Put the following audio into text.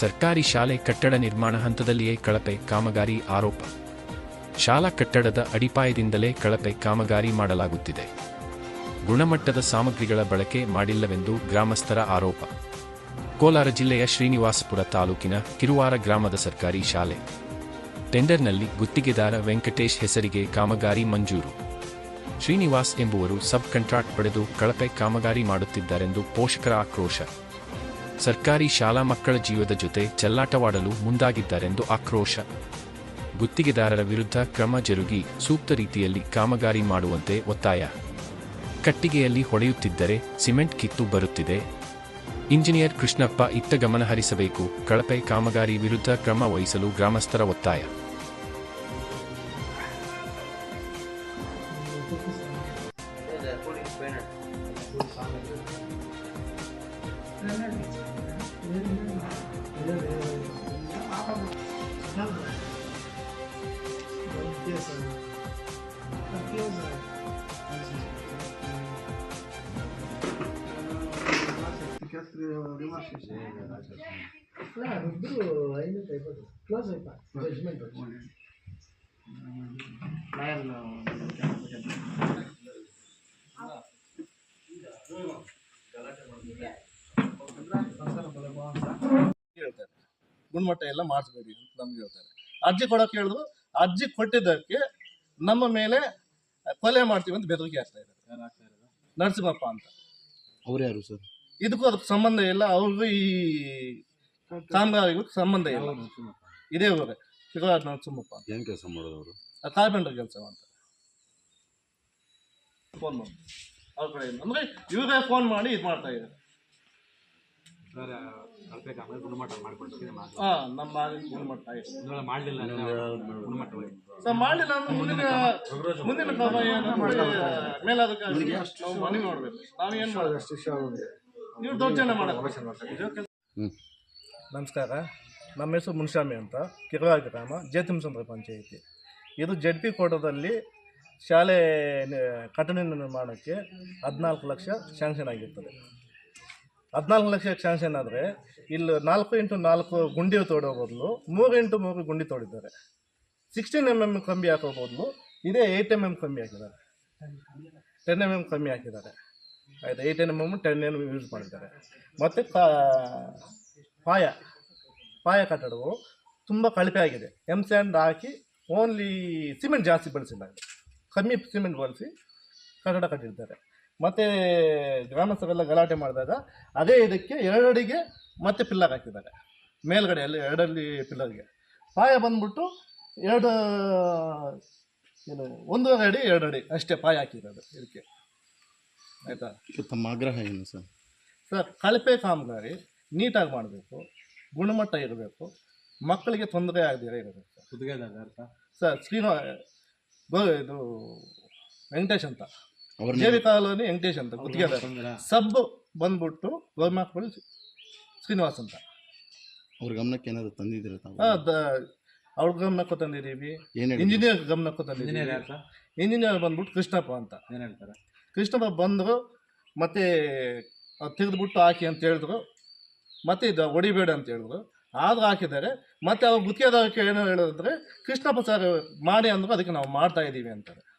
ಸರ್ಕಾರಿ ಶಾಲೆ ಕಟ್ಟಡ ನಿರ್ಮಾಣ ಹಂತದಲ್ಲಿಯೇ ಕಳಪೆ ಕಾಮಗಾರಿ ಆರೋಪ. ಶಾಲಾ ಕಟ್ಟಡದ ಅಡಿಪಾಯದಿಂದಲೇ ಕಳಪೆ ಕಾಮಗಾರಿ ಮಾಡಲಾಗುತ್ತಿದೆ. ಗುಣಮಟ್ಟದ ಸಾಮಗ್ರಿಗಳ ಬಳಕೆ ಮಾಡಿಲ್ಲವೆಂದು ಗ್ರಾಮಸ್ಥರ ಆರೋಪ. ಕೋಲಾರ ಜಿಲ್ಲೆಯ ಶ್ರೀನಿವಾಸಪುರ ತಾಲೂಕಿನ ಕಿರುವಾರ ಗ್ರಾಮದ ಸರ್ಕಾರಿ ಶಾಲೆ. ಟೆಂಡರ್ನಲ್ಲಿ ಗುತ್ತಿಗೆದಾರ ವೆಂಕಟೇಶ್ ಹೆಸರಿಗೆ ಕಾಮಗಾರಿ ಮಂಜೂರು. ಶ್ರೀನಿವಾಸ್ ಎಂಬುವರು ಸಬ್ ಕಂಟ್ರಾಕ್ಟ್ ಪಡೆದು ಕಳಪೆ ಕಾಮಗಾರಿ ಮಾಡುತ್ತಿದ್ದಾರೆಂದು ಪೋಷಕರ ಆಕ್ರೋಶ. ಸರ್ಕಾರಿ ಶಾಲಾ ಮಕ್ಕಳ ಜೀವದ ಜೊತೆ ಚೆಲ್ಲಾಟವಾಡಲು ಮುಂದಾಗಿದ್ದಾರೆಂದು ಆಕ್ರೋಶ. ಗುತ್ತಿಗೆದಾರರ ವಿರುದ್ಧ ಕ್ರಮ ಜರುಗಿ ಸೂಕ್ತ ರೀತಿಯಲ್ಲಿ ಕಾಮಗಾರಿ ಮಾಡುವಂತೆ ಒತ್ತಾಯ. ಕಟ್ಟಿಗೆಯಲ್ಲಿ ಹೊಳೆಯುತ್ತಿದ್ದರೆ ಸಿಮೆಂಟ್ ಕಿತ್ತು ಬರುತ್ತಿದೆ. ಇಂಜಿನಿಯರ್ ಕೃಷ್ಣಪ್ಪ ಇತ್ತ ಗಮನ ಹರಿಸಬೇಕು, ಕಳಪೆ ಕಾಮಗಾರಿ ವಿರುದ್ಧ ಕ್ರಮ ವಹಿಸಲು ಗ್ರಾಮಸ್ಥರ ಒತ್ತಾಯ. క్లోజ్ అయిపోయింది జడ్జ్మెంట్ వచ్చింది ಗುಣಮಟ್ಟ ಎಲ್ಲ ಮಾಡಿಸ್ಬೇಡಿ ಅಂತ ನಮ್ಗೆ ಹೇಳ್ತಾರೆ. ಅರ್ಜಿ ಕೊಡೋಕೆ ಹೇಳಿದ್ರು ಅರ್ಜಿ ಕೊಟ್ಟಿದ್ದಕ್ಕೆ ನಮ್ಮ ಮೇಲೆ ಕೊಲೆ ಮಾಡ್ತೀವಿ ಅಂತ ಬೆದರಿಕೆ ಆಗ್ತಾ ಇದ್ದಾರೆ. ನರಸಿಂಹಪ್ಪ ಅಂತ. ಅವ್ರು ಯಾರು ಸರ್? ಇದಕ್ಕೂ ಅದಕ್ಕೆ ಸಂಬಂಧ ಇಲ್ಲ ಅವ್ರಿಗೂ ಈ ಕಾಮಗಾರಿಗೂ ಸಂಬಂಧ ಇಲ್ಲ. ಇದೇ ಊರೇ ಶಿವರಾಜ್ ನರಸಿಂಹಪ್ಪ ಅಂತ. ಏನ್ ಕೆಲಸ ಮಾಡೋದು ಅವರು? ಕಾರ್ಪೆಂಟರ್ ಕೆಲಸ ಮಾಡ್ತಾರೆ. ಫೋನ್ ಮಾಡಿ. ಅವ್ರ ಕಡೆ ಅಂದ್ರೆ ಇವರೇ ಫೋನ್ ಮಾಡಿ ಇದು ಮಾಡ್ತಾ ಇದ್ದಾರೆ. ಹಾ ನಮ್ಮ ಗುಣಮಟ್ಟ ಇದೆ ಸರ್ ಮಾಡಲಿಲ್ಲ ಅಂದ್ರೆ ಮುಂದಿನ ಮುಂದಿನ ಕ್ರಮ ಏನಂದ್ರೆ ಮೇಲಾಧಿಕಾರಿಗೆ ನಾವು ಮನವಿ ಮಾಡಬೇಕು. ನಾವು ಏನು ಮಾಡೋದು ನೀವು ದೌರ್ಜನ್ಯ ಮಾಡೋದು ಹ್ಮ್. ನಮಸ್ಕಾರ. ನಮ್ಮ ಹೆಸರು ಮುನ್ಸ್ವಾಮಿ ಅಂತ. ಕಿರವಾರ ಗ್ರಾಮ ಜಯತಿಂಸಂದ್ರ ಪಂಚಾಯಿತಿ. ಇದು ಜೆಡ್ ಪಿ ಕೋಟದಲ್ಲಿ ಶಾಲೆ ಕಟ್ಟಣ ಕಟ್ಟಡ ನಿರ್ಮಾಣಕ್ಕೆ ಹದಿನಾಲ್ಕು ಲಕ್ಷ ಶಾಂಕ್ಷನ್ ಆಗಿರ್ತದೆ. ಹದಿನಾಲ್ಕು ಲಕ್ಷ ಚಾನ್ಸ್ ಆದರೆ ಇಲ್ಲಿ ನಾಲ್ಕು ಇಂಟು ನಾಲ್ಕು ಗುಂಡಿ ತೋಡೋ ಬದಲು, ಮೂರು ಇಂಟು ಮೂರು ಗುಂಡಿ ತೋಡಿದ್ದಾರೆ. ಸಿಕ್ಸ್ಟೀನ್ ಎಂ ಎಂ ಕಮ್ಮಿ ಹಾಕೋ ಬದಲು, ಇದೇ ಏಯ್ಟ್ ಎಂ ಎಂ ಕಮ್ಮಿ ಹಾಕಿದ್ದಾರೆ. ಟೆನ್ ಎಂ ಎಂ ಕಮ್ಮಿ ಹಾಕಿದ್ದಾರೆ. ಆಯ್ತು? Eight M M ten M use ಮಾಡಿದ್ದಾರೆ. ಮತ್ತು ಪಾಯ ಪಾಯ ಕಟ್ಟಡವು ತುಂಬ ಕಳಪೆ ಆಗಿದೆ. ಎಂ ಸ್ಯಾಂಡ್ ಹಾಕಿ ಓನ್ಲಿ ಸಿಮೆಂಟ್ ಜಾಸ್ತಿ ಬಳಸಿಲ್ಲ. ಕಮ್ಮಿ ಸಿಮೆಂಟ್ ಬಳಸಿ ಕಟ್ಟಡ ಕಟ್ಟಿರ್ತಾರೆ. ಮತ್ತೆ ಗ್ರಾಮಸ್ಥರೆಲ್ಲ ಗಲಾಟೆ ಮಾಡಿದಾಗ ಅದೇ ಇದಕ್ಕೆ ಎರಡಡಿಗೆ ಮತ್ತೆ ಪಿಲ್ಲರ್ ಹಾಕಿದ್ದಾರೆ. ಮೇಲ್ಗಡೆ ಅಲ್ಲಿ ಎರಡಲ್ಲಿ ಪಿಲ್ಲರ್ಗೆ. ಪಾಯ ಬಂದ್ಬಿಟ್ಟು ಎರಡು ಏನು ಒಂದೂವರೆ ಅಡಿ ಎರಡು ಅಡಿ ಅಷ್ಟೇ ಪಾಯ ಹಾಕಿರೋದು ಇದಕ್ಕೆ. ಆಯಿತಾ? ಉತ್ತಮ ತಮ್ಮ ಆಗ್ರಹ ಏನು ಸರ್? ಸರ್ ಕಳಪೆ ಕಾಮಗಾರಿ ನೀಟಾಗಿ ಮಾಡಬೇಕು ಗುಣಮಟ್ಟ ಇರಬೇಕು ಮಕ್ಕಳಿಗೆ ತೊಂದರೆ ಆಗದೇ ಇರಬೇಕು ಸರ್. ಸ್ಕ್ರೀನ್ ಗೋ ಇದು ವೆಂಕಟೇಶ್ ಅಂತ. ಕಾಲೋನಿ ವೆಂಕಟೇಶ್ ಅಂತ ಗುತ್ತಿಗೆ ಸಬ್ ಬಂದ್ಬಿಟ್ಟು ಗೋರ್ಮಾಕ್ಬಲ್ ಶ್ರೀನಿವಾಸ್ ಅಂತ. ಅವ್ರ ಗಮನಕ್ಕೆ ಏನಾದ್ರು ತಂದಿದ್ರೆ ತಾವು? ಅವ್ರ ಗಮನಕ್ಕೂ ತಂದಿದ್ದೀವಿ. ಇಂಜಿನಿಯರ್ ಗಮನಕ್ಕೂ ತಂದಿದ್ದೀವಿ. ಇಂಜಿನಿಯರ್ ಬಂದ್ಬಿಟ್ಟು ಕೃಷ್ಣಪ್ಪ ಅಂತ. ಏನು ಹೇಳ್ತಾರೆ? ಕೃಷ್ಣಪ್ಪ ಬಂದರು ಮತ್ತೆ ತೆಗೆದುಬಿಟ್ಟು ಹಾಕಿ ಅಂತ ಹೇಳಿದ್ರು. ಮತ್ತೆ ಇದು ಹೊಡಿಬೇಡ ಅಂತ ಹೇಳಿದ್ರು. ಆದ್ರೂ ಹಾಕಿದ್ದಾರೆ. ಮತ್ತೆ ಅವ್ರು ಗುತ್ತಿಗೆದಾರಕ್ಕೆ ಏನೋ ಹೇಳಿದ್ರೆ ಕೃಷ್ಣಪ್ಪ ಸರ್ ಮಾಡಿ ಅಂದ್ರೆ ಅದಕ್ಕೆ ನಾವು ಮಾಡ್ತಾ ಇದ್ದೀವಿ ಅಂತಾರೆ.